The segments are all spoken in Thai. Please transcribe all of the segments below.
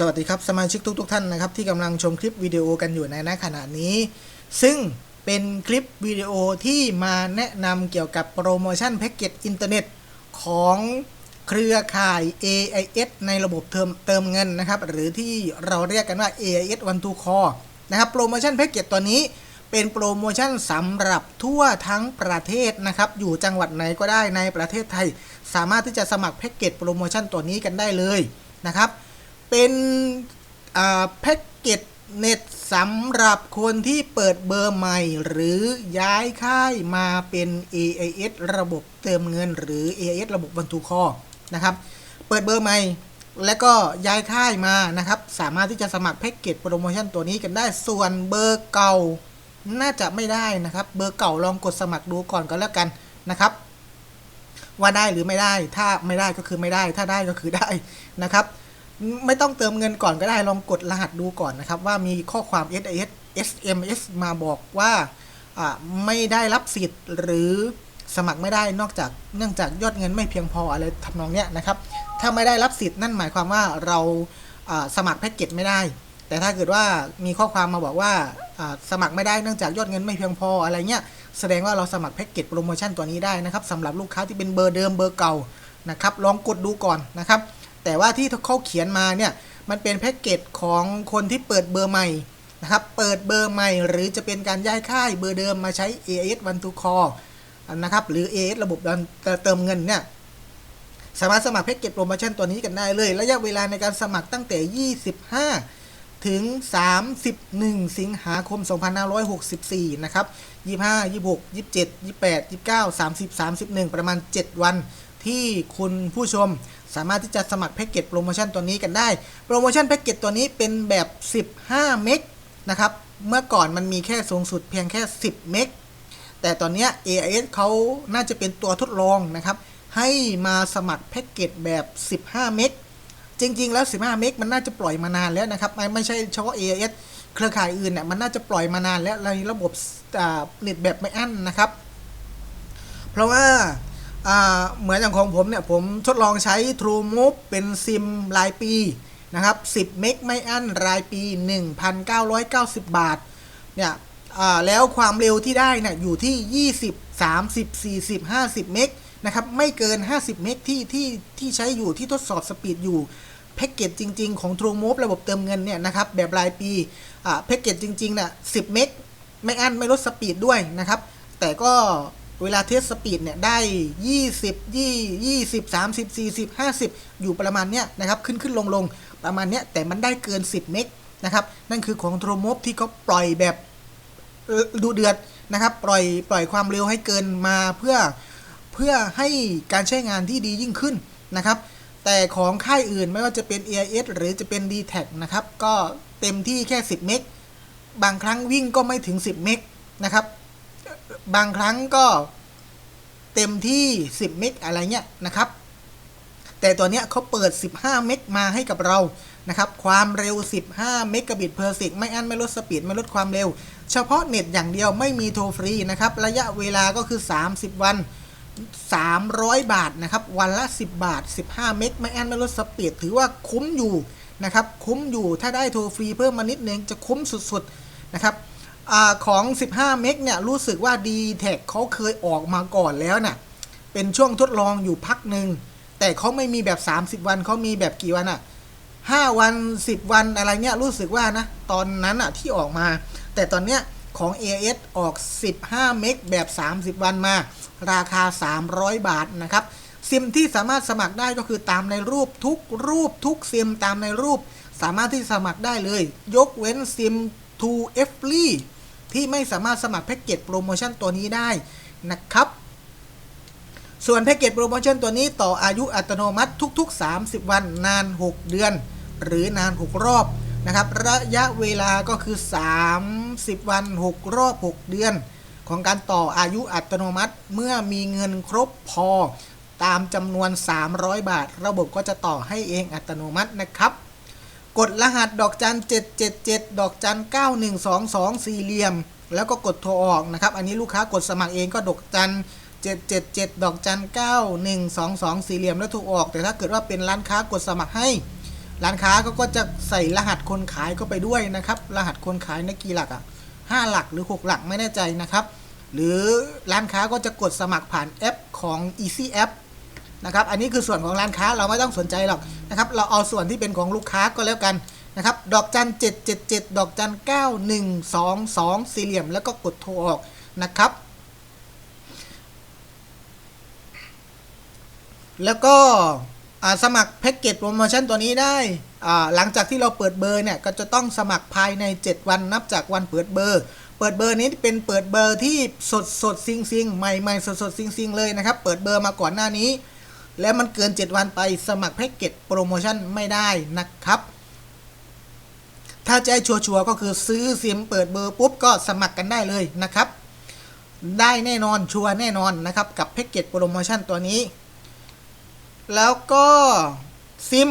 สวัสดีครับ สมาชิกทุกๆทท่านนะครับ ที่กำลังชมคลิปวิดีโอกันอยู่ในณขณะนี้ ซึ่งเป็นคลิปวิดีโอที่มาแนะนำเกี่ยวกับโปรโมชั่นแพ็กเกจอินเทอร์เน็ตของเครือข่าย AIS ในระบบเติมเติมเงินนะครับ หรือที่เราเรียกกันว่า AIS One to Call นะครับโปรโมชั่นแพ็กเกจตัวนี้เป็นโปรโมชั่นสำหรับทั่วทั้งประเทศนะครับ อยู่จังหวัดไหนก็ได้ในประเทศไทย สามารถที่จะสมัครแพ็กเกจโปรโมชั่นตัวนี้กันได้เลยนะครับ เป็นแพ็กเกจเน็ตสำหรับคนที่เปิดเบอร์ใหม่ หรือย้ายค่ายมาเป็น AIS ระบบเติมเงิน หรือ AIS ระบบบันทุกคอนะครับ เปิดเบอร์ใหม่ แล้วก็ย้ายค่ายมานะครับ สามารถที่จะสมัครแพ็กเกจโปรโมชั่นตัวนี้กันได้ส่วนเบอร์เก่าน่าจะไม่ได้นะครับ เบอร์เก่าลองกดสมัครดูก่อนก็แล้วกันนะครับ ว่าได้หรือไม่ได้ถ้าไม่ได้ก็คือไม่ได้ ถ้าได้ก็คือได้นะครับ ไม่ต้องเติมเงินก่อนก็ได้ลองกดรหัสดูก่อนนะครับ ว่ามีข้อความ SMS SMS มาบอกว่าไม่ได้รับสิทธิ์หรือสมัครไม่ได้นอกจากเนื่องจากยอดเงินไม่เพียงพออะไรทำนองเนี้ยนะครับ ถ้าไม่ได้รับสิทธิ์นั่นหมายความว่าเราสมัครแพ็กเกจไม่ได้ แต่ถ้าเกิดว่ามีข้อความมาบอกว่าสมัครไม่ได้เนื่องจากยอดเงินไม่เพียงพออะไรเงี้ยแสดงว่าเราสมัครแพ็กเกจโปรโมชั่นตัวนี้ได้นะครับสำหรับลูกค้าที่เป็นเบอร์เดิมเบอร์เก่านะครับ ลองกดดูก่อนนะครับ แต่ว่าที่เขาเขียนมาเนี่ยมันเป็นแพ็กเกจของคนที่เปิดเบอร์ใหม่นะครับ เปิดเบอร์ใหม่หรือจะเป็นการย้ายค่ายเบอร์เดิมมาใช้ AS One to Call นะครับหรือ AS ระบบเติมเงินเนี่ยสามารถสมัครแพ็กเกจโปรโมชั่นตัวนี้กันได้เลย ระยะเวลาในการสมัครตั้งแต่ 25 ถึง 31 สิงหาคม 2564 นะครับ 25 26 27 28 29 30 31 ประมาณ 7 วันที่คุณผู้ชม สามารถที่จะสมัครแพ็กเกจโปรโมชั่นตัวนี้กันได้ โปรโมชั่นแพ็กเกจตัวนี้เป็นแบบ 15 เมกนะครับ เมื่อก่อนมันมีแค่สูงสุดเพียงแค่ 10 เมก แต่ตอนนี้ AIS เขาน่าจะเป็นตัวทดลองนะครับ ให้มาสมัครแพ็กเกจแบบ 15 เมก จริง ๆ แล้ว 15 เมกมันน่าจะปล่อยมานานแล้วนะครับ ไม่ไม่ใช่เฉพาะ AIS เครือข่ายอื่นเนี่ยมันน่าจะปล่อยมานานแล้วในระบบเน็ตแบบไม่อั้นนะครับ เพราะว่า เหมือนอย่างของผมเนี่ย ผมทดลองใช้ True Move เป็นซิมรายปีนะครับ 10 เมกไม่อั้นรายปี 1,990 บาท เนี่ยแล้วความเร็วที่ได้เนี่ยอยู่ที่ 20 30 40 50 เมกนะครับ ไม่เกิน 50 เมกที่ที่ที่ใช้อยู่ที่ทดสอบสปีดอยู่แพ็กเกจจริง ๆ ของ True Move ระบบเติมเงินเนี่ยนะครับ แบบรายปีแพ็กเกจจริงๆน่ะ10 เมกไม่อั้นไม่ลดสปีดด้วยนะครับ แต่ก็ เวลาเทสสปีดเนี่ยได้ 20 20 30 40 50 อยู่ประมาณเนี้ยนะครับขึ้นขึ้นลงลงประมาณเนี้ยแต่มันได้เกิน 10 เมกนะครับนั่นคือของโทรมฟที่เขาปล่อยแบบดูเดือดนะครับปล่อยปล่อยความเร็วให้เกินมาเพื่อเพื่อให้การใช้งานที่ดียิ่งขึ้นนะครับแต่ของค่ายอื่นไม่ว่าจะเป็น AIS หรือจะเป็น d t แทนะครับก็เต็มที่แค่ 10 เมกบางครั้งวิ่งก็ไม่ถึง 10 เมกนะครับ บางครั้งก็เต็มที่ 10 เมกอะไรเงี้ยนะครับ แต่ตัวเนี้ยเขาเปิด 15 เมกมาให้กับเรานะครับ ความเร็ว 15 เมกะบิตเพอร์เซกไม่อั้นไม่ลดสปีดไม่ลดความเร็ว เฉพาะเน็ตอย่างเดียวไม่มีโทรฟรีนะครับ ระยะเวลาก็คือ 30 วัน 300 บาทนะครับ วันละ 10 บาท 15 เมกไม่อั้นไม่ลดสปีดถือว่าคุ้มอยู่นะครับ คุ้มอยู่ถ้าได้โทรฟรีเพิ่มมานิดนึงจะคุ้มสุดๆนะครับ อของ 15 เมกเนี่ยรู้สึกว่า d t แทเขาเคยออกมาก่อนแล้วนะ่ะเป็นช่วงทดลองอยู่พักหนึ่งแต่เขาไม่มีแบบ 30 วันเขามีแบบกี่วันอะ่ะ 5 วัน 10 วันอะไรเนี่ยรู้สึกว่านะ ตอนนั้นอะ่ะที่ออกมา แต่ตอนเนี้ยของ AS ออก 15 เมกแบบ 30 วันมา ราคา 300 บาทนะครับ ซิมที่สามารถสมัครได้ก็คือตามในรูปทุกรูปทุกซิมตามในรูป สามารถที่สมัครได้เลย ยกเว้นซิม2 f ฟ y ที่ไม่สามารถสมัครแพ็กเกจโปรโมชั่นตัวนี้ได้นะครับ ส่วนแพ็กเกจโปรโมชั่นตัวนี้ต่ออายุอัตโนมัติทุก ๆ 30 วันนาน 6 เดือน หรือนาน 6 รอบนะครับ ระยะเวลาก็คือ 30 วัน 6 รอบ 6 เดือน ของการต่ออายุอัตโนมัติเมื่อมีเงินครบพอตามจำนวน 300 บาท ระบบก็จะต่อให้เองอัตโนมัตินะครับ กดรหัสดอกจัน777 ดอกจัน9122 สี่เหลี่ยม แล้วก็กดโทรออกนะครับ อันนี้ลูกค้ากดสมัครเองก็ดอกจัน777 ดอกจัน9122 สี่เหลี่ยมแล้วโทรออก แต่ถ้าเกิดว่าเป็นร้านค้ากดสมัครให้ ร้านค้าเขาก็จะใส่รหัสคนขายเข้าไปด้วยนะครับ รหัสคนขายในกี่หลักอะห้าหลักหรือ 6 หลักไม่แน่ใจนะครับ หรือร้านค้าก็จะกดสมัครผ่านแอปของ Easy App นะครับ อันนี้คือส่วนของร้านค้าเราไม่ต้องสนใจหรอกนะครับ เราเอาส่วนที่เป็นของลูกค้าก็แล้วกันนะครับ ดอกจัน777 ดอกจัน9122 สี่เหลี่ยม แล้วก็กดโทรออกนะครับ แล้วก็สมัครแพ็กเกจโปรโมชั่นตัวนี้ได้หลังจากที่เราเปิดเบอร์เนี่ยก็จะต้องสมัครภายใน 7 วันนับจากวันเปิดเบอร์ เปิดเบอร์นี้เป็นเปิดเบอร์ที่สดสดซิงซิงใหม่ใหม่สดสดซิงซิงเลยนะครับ เปิดเบอร์มาก่อนหน้านี้ แล้วมันเกิน 7 วันไปสมัครแพ็กเกจโปรโมชั่นไม่ได้นะครับ ถ้าจะให้ชัวร์ก็คือซื้อซิมเปิดเบอร์ปุ๊บก็สมัครกันได้เลยนะครับ ได้แน่นอนชัวร์แน่นอนนะครับ กับแพ็กเกจโปรโมชั่นตัวนี้ แล้วก็ซิม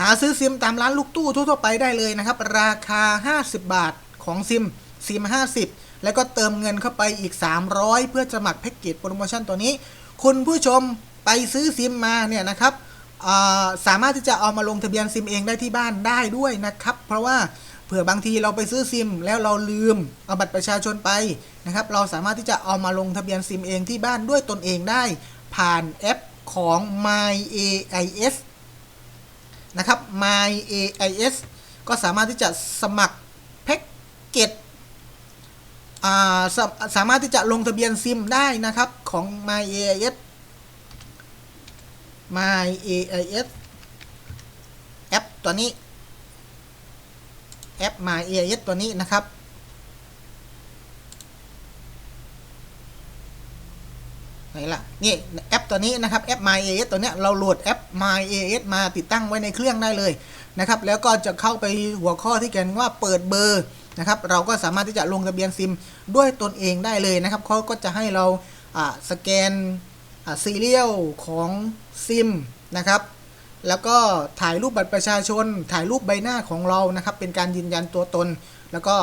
หาซื้อซิมตามร้านลูกตู้ทั่วๆไปได้เลยนะครับ ราคา 50 บาทของซิมซิม 50 แล้วก็เติมเงินเข้าไปอีก 300 เพื่อสมัครแพ็กเกจโปรโมชั่นตัวนี้ คุณผู้ชม ไปซื้อซิมมาเนี่ยนะครับสามารถที่จะเอามาลงทะเบียนซิมเองได้ที่บ้านได้ด้วยนะครับ เพราะว่าเผื่อบางทีเราไปซื้อซิม แล้วเราลืมเอาบัตรประชาชนไปนะครับ เราสามารถที่จะเอามาลงทะเบียนซิมเองที่บ้านด้วยตนเองได้ ผ่านแอปของ My AIS นะครับ My AIS ก็สามารถที่จะสมัครแพ็กเกจสามารถที่จะลงทะเบียนซิมได้นะครับของ My AIS My AIS แอปตัวนี้ แอป My AIS ตัวนี้นะครับ ไหนล่ะ นี่แอปตัวนี้นะครับ แอป My AS ตัวเนี้ยเราโหลดแอป My AS มาติดตั้งไว้ในเครื่องได้เลยนะครับ แล้วก็จะเข้าไปหัวข้อที่เขียนว่าเปิดเบอร์นะครับ เราก็สามารถที่จะลงทะเบียนซิมด้วยตนเองได้เลยนะครับเขาก็จะให้เราสแกน ซีเรียลของซิมนะครับ แล้วก็ถ่ายรูปบัตรประชาชน ถ่ายรูปใบหน้าของเรานะครับ เป็นการยืนยันตัวตน แล้วก็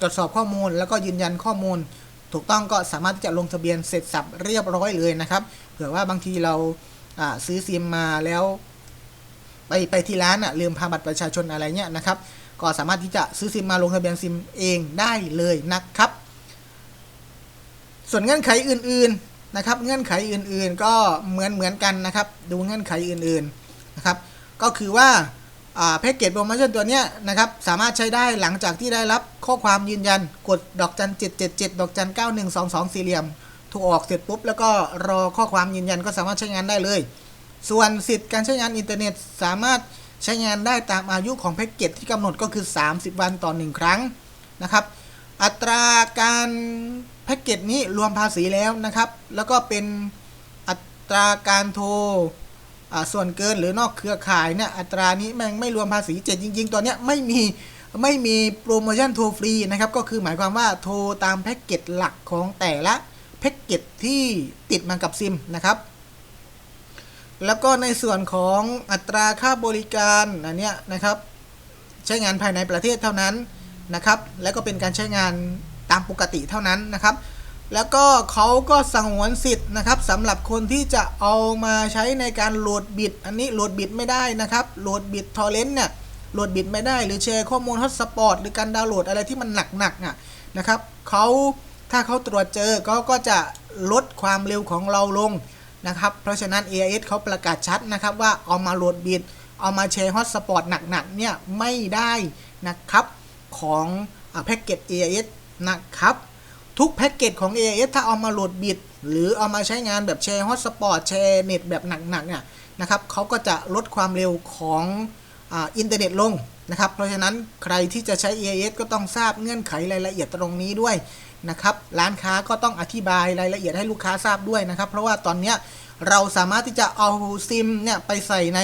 ตรวจสอบข้อมูล แล้วก็ยืนยันข้อมูล ถูกต้องก็สามารถที่จะลงทะเบียนเสร็จสับเรียบร้อยเลยนะครับ เผื่อว่าบางทีเราอ่าซื้อซิมมาแล้ว ไปไปที่ร้านอะลืมพาบัตรประชาชนอะไรเงี้ยนะครับ ก็สามารถที่จะซื้อซิมมาลงทะเบียนซิมเองได้เลยนะครับ ส่วนเงื่อนไขอื่น ๆ นะครับเงื่อนไขอื่นๆก็เหมือนเหมือนกันนะครับ ดูเงื่อนไขอื่นๆนะครับ ก็คือว่าแพ็กเกจโปรโมชั่นตัวนี้นะครับสามารถใช้ได้หลังจากที่ได้รับข้อความยืนยันกดดอกจัน777 ดอกจัน9122 สี่เหลี่ยม ถูกออกเสร็จปุ๊บ แล้วก็รอข้อความยืนยันก็สามารถใช้งานได้เลย ส่วนสิทธิ์การใช้งานอินเทอร์เน็ตสามารถใช้งานได้ตามอายุของแพ็กเกจที่กำหนดก็คือ 30 วันต่อ 1 ครั้งนะครับ อัตราการ แพ็กเกจนี้รวมภาษีแล้วนะครับ แล้วก็เป็นอัตราการโทรอ่าส่วนเกินหรือนอกเครือข่ายเนี่ยอัตรานี้แม่งไม่รวมภาษีเจ็ดจริง ๆตัวเนี้ยไม่มีไม่มีโปรโมชั่นโทรฟรีนะครับ ก็คือหมายความว่าโทรตามแพ็กเกจหลักของแต่ละแพ็กเกจที่ติดมากับซิมนะครับ แล้วก็ในส่วนของอัตราค่าบริการอันเนี้ยนะครับ ใช้งานภายในประเทศเท่านั้นนะครับ แล้วก็เป็นการใช้งาน ตามปกติเท่านั้นนะครับ แล้วก็เขาก็สงวนสิทธิ์นะครับสำหรับคนที่จะเอามาใช้ในการโหลดบิตอันนี้โหลดบิตไม่ได้นะครับโหลดบิตทอร์เรนต์เนี่ยโหลดบิตไม่ได้หรือแชร์ข้อมูลฮอตสปอตหรือการดาวน์โหลดอะไรที่มันหนักๆอะนะครับเขาถ้าเขาตรวจเจอเขาก็จะลดความเร็วของเราลงนะครับ เพราะฉะนั้น AIS เขาประกาศชัดนะครับว่าเอามาโหลดบิตเอามาแชร์ฮอตสปอตหนักๆเนี่ยไม่ได้นะครับของแพ็กเกจ AIS นะครับ ทุกแพ็กเกจของ AIS ถ้าเอามาโหลดบิตหรือเอามาใช้งานแบบแชร์ฮอตสปอร์ตแชร์เน็ตแบบหนักๆเนี่ยนะครับเขาก็จะลดความเร็วของอ,อินเทอร์เน็ตลงนะครับ เพราะฉะนั้นใครที่จะใช้ AIS ก็ต้องทราบเงื่อนไขรายละเอียดตรงนี้ด้วยนะครับ ร้านค้าก็ต้องอธิบายรายละเอียดให้ลูกค้าทราบด้วยนะครับ เพราะว่าตอนนี้เราสามารถที่จะเอาซิมเนี่ยไปใส่ใน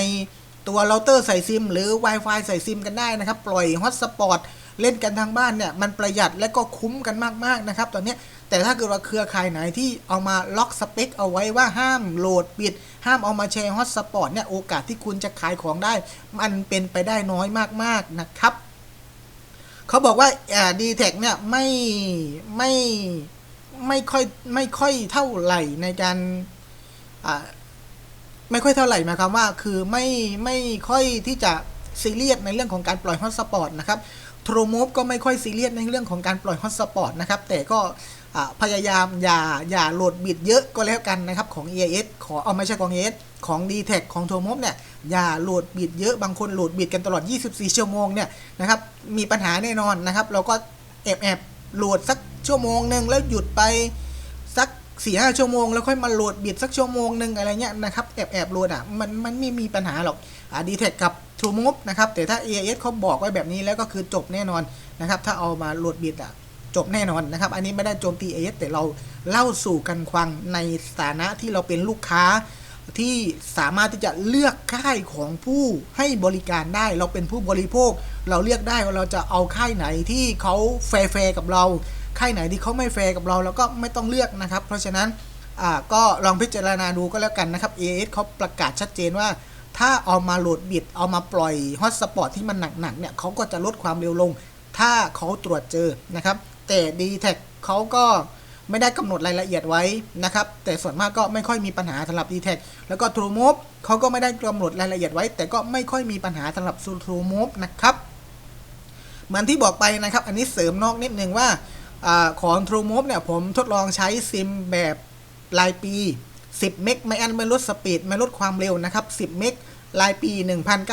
ตัวเราเตอร์ใส่ซิม หรือ Wi-Fi ใส่ซิมกันได้นะครับ ปล่อยฮอตสปอต เล่นกันทางบ้านเนี่ยมันประหยัดและก็คุ้มกันมากๆนะครับตอนนี้แต่ถ้าเกิดว่าเครือข่ายไหนที่เอามาล็อกสเปคเอาไว้ว่าห้ามโหลดปิด ห้ามเอามาแชร์ฮอตสปอตเนี่ยโอกาสที่คุณจะขายของได้ มันเป็นไปได้น้อยมากๆนะครับเขาบอกว่าดีแท็เนี่ยไม่ไม่ไม่ค่อยไม่ค่อยเท่าไหร่ในการไม่ค่อยเท่าไหร่หมายความว่าคือไม่ไม่ค่อยที่จะซีเรียสในเรื่องของการปล่อยฮอตสปอตนะครับ โทรโมฟก็ไม่ค่อยซีเรียสในเรื่องของการปล่อยฮอตสปอตนะครับ แต่ก็พยายามอย่าอย่าโหลดบิดเยอะก็แล้วกันนะครับ ของ EIS ขอเอาไม่ใช่ของ EIS ของ d t แทของโทรโมฟเนี่ยอย่าโหลดบิดเยอะบางคนโหลดบิดกันตลอด 24 ชั่วโมงเนี่ยนะครับมีปัญหาแน่นอนนะครับ เราก็แอบแอบโหลดสักชั่วโมงหนึ่งแล้วหยุดไปสักสี่ห้าชั่วโมงแล้วค่อยมาโหลดบิดสักชั่วโมงหนึ่งอะไรเงี้ยนะครับแอบแอบโหลดอะมันมันไม่มีปัญหาหรอกอ่าดีแท็กับ True Move นะครับแต่ถ้า AIS เขาบอกไว้แบบนี้แล้วก็คือจบแน่นอนนะครับถ้าเอามาโหลดบิดอะจบแน่นอนนะครับ อันนี้ไม่ได้โจมตี AIS แต่เราเล่าสู่กันฟังในสถานะที่เราเป็นลูกค้าที่สามารถที่จะเลือกค่ายของผู้ให้บริการได้ เราเป็นผู้บริโภค เราเลือกได้ว่าเราจะเอาค่ายไหนที่เขาแฟร์กับเราค่ายไหนที่เขาไม่แฟร์กับเราเราก็ไม่ต้องเลือกนะครับ เพราะฉะนั้นก็ลองพิจารณาดูก็แล้วกันนะครับ AS เขาประกาศชัดเจนว่า ถ้าเอามาโหลดบิดเอามาปล่อยฮอตสปอตที่มันหนักๆเนี่ยเขาก็จะลดความเร็วลง ถ้าเขาตรวจเจอนะครับ แต่ d t แทเขาก็ไม่ได้กำหนดรายละเอียดไว้นะครับ แต่ส่วนมากก็ไม่ค่อยมีปัญหาสำหรับ d t แทแล้วก็ True Move เขาก็ไม่ได้กำหนดรายละเอียดไว้ แต่ก็ไม่ค่อยมีปัญหาสำหรับ True Move นะครับเหมือนที่บอกไปนะครับ อันนี้เสริมนอกนิดนึงว่าอของ True Move เนี่ยผมทดลองใช้ซิมแบบรายปี 10 เมกไม่อันไม่ลดสปีดไม่ลดความเร็วนะครับ 10 เมกรายปี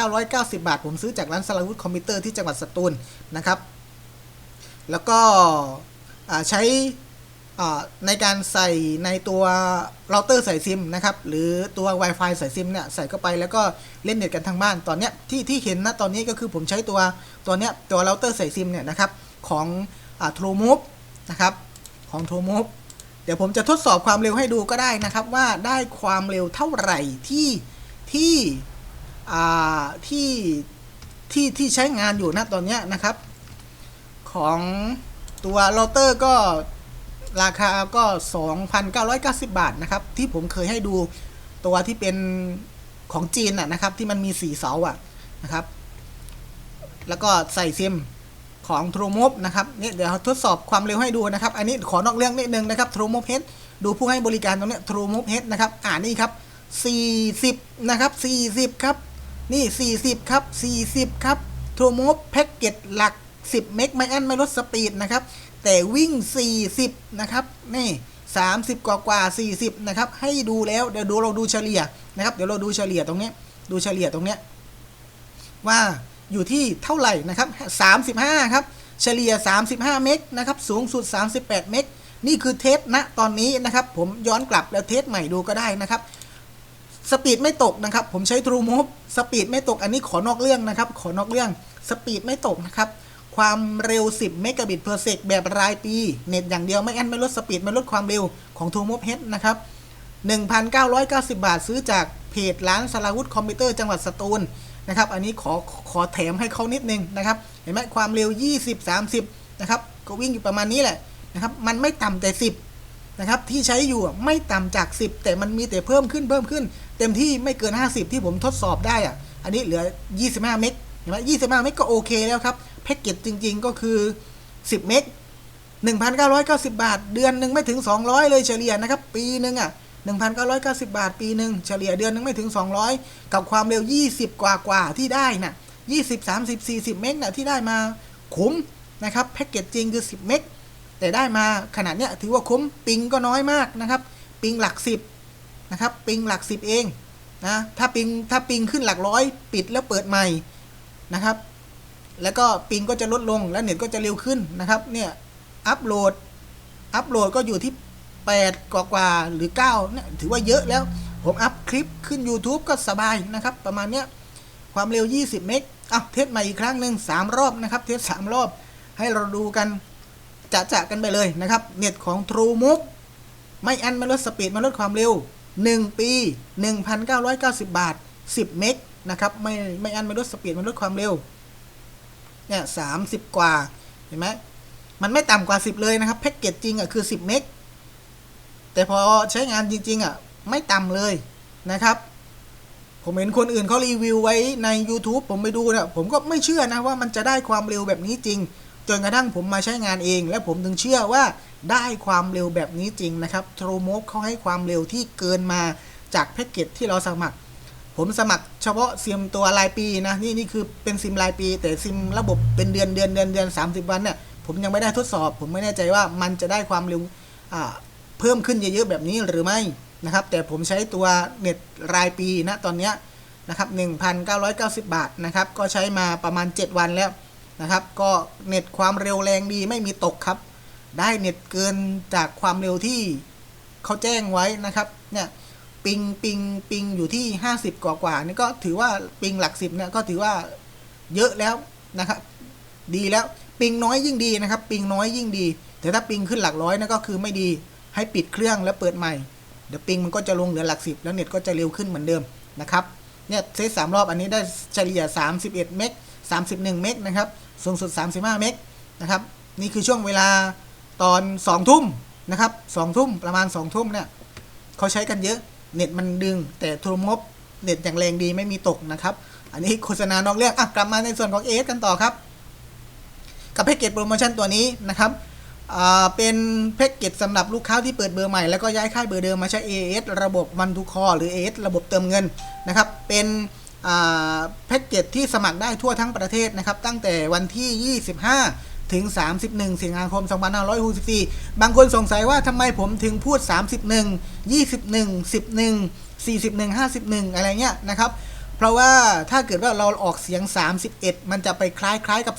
1,990 บาท ผมซื้อจากร้านสลาวุธคอมพิวเตอร์ที่จังหวัดสตูลนะครับ แล้วก็ใช้ในการใส่ในตัวเราเตอร์ใส่ซิมนะครับ หรือตัว Wi-Fi ใส่ซิมเนี่ยใส่เข้าไปแล้วก็เล่นเน็ตกันทางบ้านตอนเนี้ยที่ที่เห็นนะตอนนี้ก็คือผมใช้ตัวตัวเนี้ยตัวเราเตอร์ใส่ซิมเนี่ยนะครับของอ่า True Move นะครับของ True Move ดี๋ยวผมจะทดสอบความเร็วให้ดูก็ได้นะครับว่าได้ความเร็วเท่าไหร่ที่ที่ที่ที่ที่ใช้งานอยู่นะตอนเนี้ยนะครับ ของตัวเราเตอร์ก็ราคาก็ 2,990 บาทนะครับ ที่ผมเคยให้ดูตัวที่เป็นของจีนอะนะครับ ที่มันมีสีเสาอะนะครับ แล้วก็ใส่ซิม ของ True Move นะครับเนี่ยเดี๋ยวทดสอบความเร็วให้ดูนะครับ อันนี้ขอนอกเรื่องนิดนึงนะครับ True Move Head ดูผู้ให้บริการตรงเนี้ย True Move Head นะครับอ่านี่ครับ40 นะครับ 40 ครับ นี่ 40 ครับ 40 ครับ True Move แพ็กเกจหลัก 10 เมกไม่อันไม่ลดสปีดนะครับ แต่วิ่ง 40 นะครับ นี่ 30 กว่ากว่า 40 นะครับ ให้ดูแล้วเดี๋ยวดูเราดูเฉลี่ยนะครับ เดี๋ยวเราดูเฉลี่ยตรงเนี้ยดูเฉลี่ยตรงเนี้ยว่า อยู่ที่เท่าไหร่นะครับ 35 ครับ เฉลี่ย 35 เมกนะครับ สูงสุด 38 เมก นี่คือเทสณตอนนี้นะครับ ผมย้อนกลับแล้วเทสใหม่ดูก็ได้นะครับสปีดไม่ตกนะครับ ผมใช้ True Move สปีดไม่ตกอันนี้ขอนอกเรื่องนะครับ ขอนอกเรื่องสปีดไม่ตกนะครับ ความเร็ว 10 เมกะบิต per sec แบบรายปี เน็ตอย่างเดียวไม่อันไม่ลดสปีดไม่ลดความเร็วของ True Move Head นะครับ 1,990 บาทซื้อจากเพจร้านสลาวุธคอมพิวเตอร์จังหวัดสตูล นะครับ อันนี้ขอขอแถมให้เขานิดนึงนะครับ เห็นไหมความเร็ว 20 30 นะครับ ก็วิ่งอยู่ประมาณนี้แหละนะครับ มันไม่ต่ำแต่ 10 นะครับ ที่ใช้อยู่ไม่ต่ำจาก 10 แต่มันมีแต่เพิ่มขึ้นเพิ่มขึ้น เต็มที่ไม่เกิน 50 ที่ผมทดสอบได้อะอันนี้เหลือ 25 เมกเห็นไหม25 เมกก็โอเคแล้วครับ แพ็กเกจจริง ๆ ก็คือ 10 เมก1,990 บาท เดือนหนึ่งไม่ถึง 200 เลยเฉลี่ยนะครับ ปีหนึ่งอะ 1,990 บาทปีหนึ่งเฉลี่ยเดือนนึงไม่ถึง 200 กับความเร็ว 20 กว่ากว่าที่ได้น่ะ20 30 40 เมกน่ะที่ได้มาคุ้มนะครับแพ็กเกจจริงคือ 10 เมกแต่ได้มาขนาดเนี้ยถือว่าคุ้มปิงก็น้อยมากนะครับปิงหลัก 10นะครับปิงหลัก 10 เองนะถ้าปิงถ้าปิงขึ้นหลักร้อยปิดแล้วเปิดใหม่นะครับ แล้วก็ปิงก็จะลดลงแล้วเน็ตก็จะเร็วขึ้นนะครับเนี่ยอัปโหลดอัปโหลดก็อยู่ที่ 8 กว่ากว่าหรือ 9 เนี่ยถือว่าเยอะแล้ว ผมอัพคลิปขึ้น YouTube ก็สบายนะครับ ประมาณเนี้ยความเร็ว 20 เมกอะเทสใหม่อีกครั้งหนึ่ง3 รอบนะครับ เทส 3 รอบให้เราดูกันจะจะกันไปเลยนะครับ เน็ตของ True Move ไม่อันไม่ลดสปีดไม่ลดความเร็ว 1 ปี 1,990 บาท 10 เมกนะครับไม่ไม่อันไม่ลดสปีดไม่ลดความเร็วเนี่ยสามสิบกว่าเห็นไหมมันไม่ต่ำกว่าสิบเลยนะครับแพ็กเกจจริงอะคือสิบเมก แต่พอใช้งานจริง ๆ อะ ไม่ต่ำเลยนะครับ ผมเห็นคนอื่นเขารีวิวไว้ใน YouTube ผมไปดูนี่ยผมก็ไม่เชื่อนะว่ามันจะได้ความเร็วแบบนี้จริง จนกระทั่งผมมาใช้งานเอง และผมถึงเชื่อว่าได้ความเร็วแบบนี้จริงนะครับ t r u e m o v e เขาให้ความเร็วที่เกินมาจากแพ็กเกจที่เราสมัคร ผมสมัครเฉพาะซิมตัวรายปีนะนี่นี่คือเป็นซิมรายปี แต่ซิมระบบเป็นเดือนเดือนเดือนเดือน30วันเนี่ยผมยังไม่ได้ทดสอบ ผมไม่แน่ใจว่ามันจะได้ความเร็วอ่า เพิ่มขึ้นเยอะๆแบบนี้หรือไม่นะครับ แต่ผมใช้ตัวเน็ตรายปีนะตอนนี้นะครับ1,990 บาทนะครับ ก็ใช้มาประมาณ 7 วันแล้วนะครับ ก็เน็ตความเร็วแรงดีไม่มีตกครับ ได้เน็ตเกินจากความเร็วที่เขาแจ้งไว้นะครับเนี่ยปิงปิงปิงอยู่ที่ 50 กว่ากว่านี่ก็ถือว่าปิงหลักสิบเนี่ยก็ถือว่าเยอะแล้วนะครับ ดีแล้วปิงน้อยยิ่งดีนะครับ ปิงน้อยยิ่งดี แต่ถ้าปิงขึ้นหลักร้อยนะก็คือไม่ดี ให้ปิดเครื่องแล้วเปิดใหม่ เดี๋ยวปิงมันก็จะลงเหลือหลักสิบแล้วเน็ตก็จะเร็วขึ้นเหมือนเดิมนะครับ เนี่ยเซตสามรอบอันนี้ได้เฉลี่ย 31 เมก 31 เมกนะครับ สูงสุด 35 เมกนะครับ นี่คือช่วงเวลาตอน 2 ทุ่มนะครับ2ทุ่มประมาณ 2 ทุ่มเนี่ยเขาใช้กันเยอะ เน็ตมันดึง แต่โทรมบเน็ตอย่างแรงดีไม่มีตกนะครับ อันนี้โฆษณานอกเรื่องอะกลับมาในส่วนของเอสกันต่อครับ กับแพ็กเกจโปรโมชั่นตัวนี้นะครับ เป็นแพ็กเกจสำหรับลูกค้าที่เปิดเบอร์ใหม่แล้วก็ย้ายค่ายเบอร์เดิมมาใช้ AS ระบบวันทุคอหรือ AS ระบบเติมเงินนะครับ เป็นแพ็กเกจที่สมัครได้ทั่วทั้งประเทศนะครับ ตั้งแต่วันที่ 25 ถึง 31 สิงหาคม 2564 บางคนสงสัยว่าทำไมผมถึงพูด 31 21 11 41 51 อะไรเงี้ยนะครับเพราะว่าถ้าเกิดว่าเราออกเสียง 31 มันจะไปคล้ายๆกับ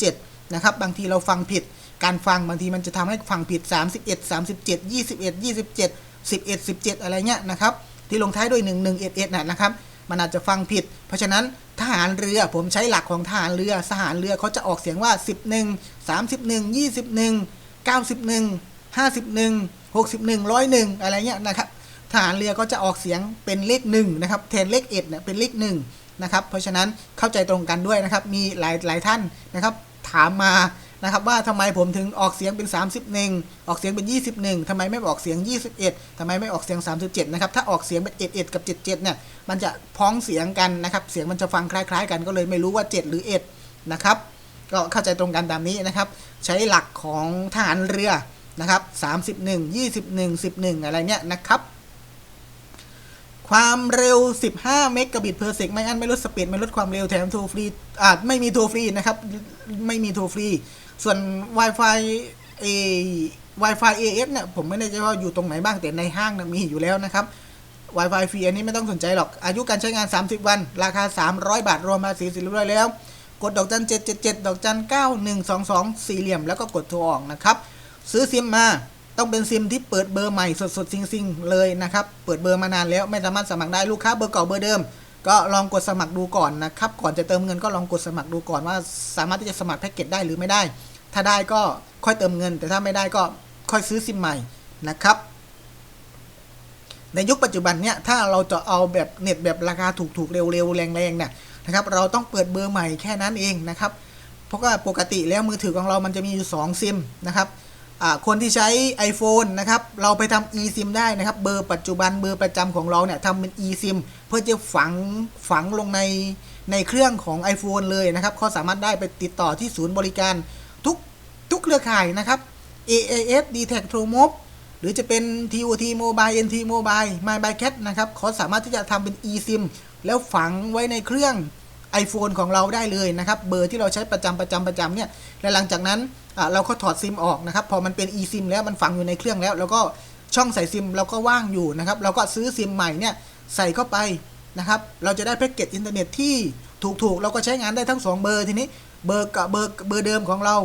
37 นะครับ บางทีเราฟังผิด การฟังบางทีมันจะทำให้ฟังผิด 31 37 21 27 11 17 อะไรเงี้ยนะครับ ที่ลงท้ายด้วย1 1 1 1นะนะครับ มันอาจจะฟังผิด เพราะฉะนั้นทหารเรือผมใช้หลักของทหารเรือทหารเรือเขาจะออกเสียงว่า 11 31 21 91 51 61 101 อะไรเงี้ยนะครับทหารเรือก็จะออกเสียงเป็นเลขหนึ่งนะครับแทนเลขเอ็ดเนี่ยเป็นเลขหนึ่งนะครับเพราะฉะนั้นเข้าใจตรงกันด้วยนะครับ มีหลายหลายท่านนะครับ ถามมา นะครับว่าทำไมผมถึงออกเสียงเป็น 31 ออกเสียงเป็น 21ทำไมไม่ออกเสียง 21ทำไมไม่ออกเสียง 37 นะครับ ถ้าออกเสียงเป็น 11 กับ 77 เนี่ย มันจะพ้องเสียงกันนะครับ เสียงมันจะฟังคล้ายๆ กันก็เลยไม่รู้ว่า 7 หรือ 1 นะครับ ก็เข้าใจตรงกันตามนี้นะครับ ใช้หลักของทหารเรือนะครับ 31 21 11 อะไรเนี่ยนะครับความเร็ว 15 เมกะบิตเพอร์เซกไม่อันไม่ลดสปีดไม่ลดความเร็วแถมโทรฟรีอ่าไม่มีโทรฟรีนะครับ ไม่มีโทรฟรี ส่วน Wi-Fi เอ Wi-Fi AS เนี่ยผมไม่แน่ใจว่าอยู่ตรงไหนบ้างแต่ในห้างนะมีอยู่แล้วนะครับ Wi-Fi ฟรีอันนี้ไม่ต้องสนใจหรอก อายุการใช้งาน 30 วัน ราคา 300 บาท รวมภาษีสิเรียบร้อยแล้ว กดดอกจัน 777 ดอกจัน 9122 สี่เหลี่ยม แล้วก็กดโทรออกนะครับ ซื้อซิมมาต้องเป็นซิมที่เปิดเบอร์ใหม่สดๆซิงๆ เลยนะครับ เปิดเบอร์มานานแล้วไม่สามารถสมัครได้ลูกค้าเบอร์เก่าเบอร์เดิม ก็ลองกดสมัครดูก่อนนะครับ ก่อนจะเติมเงินก็ลองกดสมัครดูก่อนว่า สามารถที่จะสมัครแพ็กเกจได้หรือไม่ได้ ถ้าได้ก็ค่อยเติมเงิน แต่ถ้าไม่ได้ก็ค่อยซื้อซิมใหม่นะครับ ในยุคปัจจุบันเนี่ยถ้าเราจะเอาแบบเน็ตแบบราคาถูกๆเร็วๆแรงๆเนี่ยนะครับ เราต้องเปิดเบอร์ใหม่แค่นั้นเองนะครับ เพราะว่าปกติแล้วมือถือของเรามันจะมีอยู่ 2 ซิมนะครับคนที่ใช้ iPhone นะครับ เราไปทำ eSIM ได้นะครับ เบอร์ปัจจุบันเบอร์ประจำของเราเนี่ยทำเป็น eSIM เพื่อจะฝังฝังลงในในเครื่องของ iPhone เลยนะครับเขาสามารถได้ไปติดต่อที่ศูนย์บริการ เครือข่ายนะครับ AAS d t a c t r o m o b หรือจะเป็น TOT Mobile NT Mobile My b y Cat นะครับเขาสามารถที่จะทำเป็น eSIM แล้วฝังไว้ในเครื่อง iPhone ของเราได้เลยนะครับ เบอร์ที่เราใช้ประจำประจำประจำเนี่ย และหลังจากนั้นเราก็ถอดซิมออกนะครับ พอมันเป็น eSIM แล้วมันฝังอยู่ในเครื่องแล้ว แล้วก็ช่องใส่ซิมเราก็ว่างอยู่นะครับ เราก็ซื้อซิมใหม่เนี่ยใส่เข้าไปนะครับ เราจะได้แพ็กเกจอินเทอร์เน็ตที่ถูกๆ เราก็ใช้งานได้ทั้ง 2 เบอร์ทีนี้ เบอร์กับเบอร์เบอร์เดิมของเรา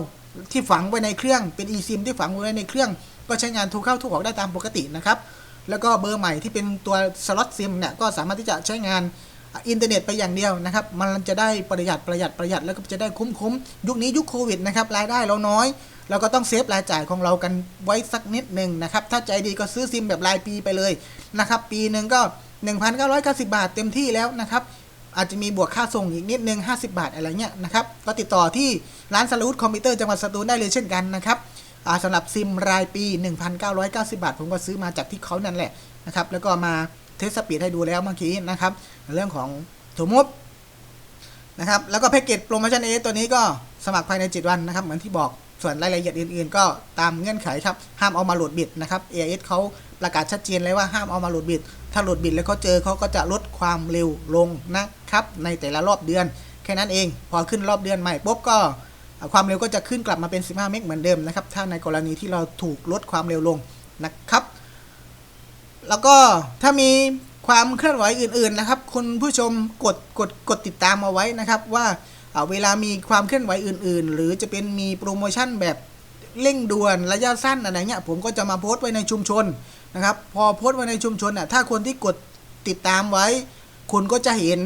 ที่ฝังไว้ในเครื่องเป็น eSIM ที่ฝังไว้ในเครื่อง ก็ใช้งานถูกเข้าถูกออกได้ตามปกตินะครับแล้วก็เบอร์ใหม่ที่เป็นตัวสล็อตซิมเนี่ยก็สามารถที่จะใช้งานอินเทอร์เน็ตไปอย่างเดียวนะครับ มันจะได้ประหยัดประหยัดประหยัดแล้วก็จะได้คุ้มคุ้มยุคนี้ยุคโควิดนะครับรายได้เราน้อย เราก็ต้องเซฟรายจ่ายของเรากันไว้สักนิดหนึ่งนะครับ ถ้าใจดีก็ซื้อซิมแบบรายปีไปเลยนะครับ ปีหนึ่งก็ 1,990 บาทเต็มที่แล้วนะครับ อาจจะมีบวกค่าส่งอีกนิดนึง 50 บาทอะไรเงี้ยนะครับ ก็ติดต่อที่ ร้านสลูดคอมพิวเตอร์จังหวัดสตูลได้เลยเช่นกันนะครับสำหรับซิมรายปี 1,990 บาท ผมก็ซื้อมาจากที่เขานั่นแหละนะครับ แล้วก็มาเทสสปีดให้ดูแล้วเมื่อกี้นะครับ เรื่องของสมมตินะครับ แล้วก็แพ็กเกจโปรโมชั่นเอตัวนี้ก็สมัครภายใน 7 วันนะครับ เหมือนที่บอก ส่วนรายละเอียดอื่นๆ ก็ตามเงื่อนไขครับ ห้ามเอามาโหลดบิดนะครับ AIS เขาประกาศชัดเจนเลยว่าห้ามเอามาโหลดบิด ถ้าโหลดบิดแล้วเขาเจอเขาก็จะลดความเร็วลงนะครับ ในแต่ละรอบเดือน แค่นั้นเอง พอขึ้นรอบเดือนใหม่ปุ๊บก็ ความเร็วก็จะขึ้นกลับมาเป็น 15 เมกเหมือนเดิมนะครับ ถ้าในกรณีที่เราถูกลดความเร็วลงนะครับ แล้วก็ถ้ามีความเคลื่อนไหวอื่นๆนะครับ คุณผู้ชมกดกดกดติดตามเอาไว้นะครับ ว่าเวลามีความเคลื่อนไหวอื่น ๆ หรือจะเป็นมีโปรโมชั่นแบบเร่งด่วนระยะสั้นอะไรเงี้ยผมก็จะมาโพสต์ไว้ในชุมชนนะครับ พอโพสต์ไว้ในชุมชนอะถ้าคนที่กดติดตามไว้ คุณก็จะเห็น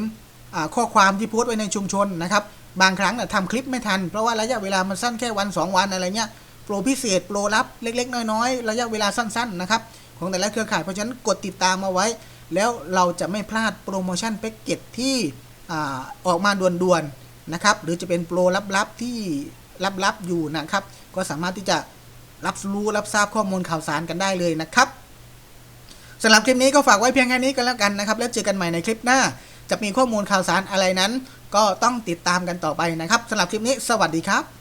ข้อความที่โพสต์ไว้ในชุมชนนะครับ บางครั้งน่ะทำคลิปไม่ทัน เพราะว่าระยะเวลามันสั้นแค่วัน 2 วันอะไรเงี้ยโปรพิเศษโปรลับเล็ก ๆ น้อยๆ ระยะเวลาสั้นๆนะครับของแต่ละเครือข่ายเพราะฉะนั้นกดติดตามมาไว้ แล้วเราจะไม่พลาดโปรโมชั่นแพ็กเกจที่อออกมาด่วนๆนะครับหรือจะเป็นโปรลับๆที่ลับๆอยู่นะครับก็สามารถที่จะรับรู้รับทราบข้อมูลข่าวสารกันได้เลยนะครับสำหรับคลิปนี้ก็ฝากไว้เพียงแค่นี้กันแล้วกันนะครับ แล้วเจอกันใหม่ในคลิปหน้า จะมีข้อมูลข่าวสารอะไรนั้น ก็ต้องติดตามกันต่อไปนะครับสำหรับคลิปนี้สวัสดีครับ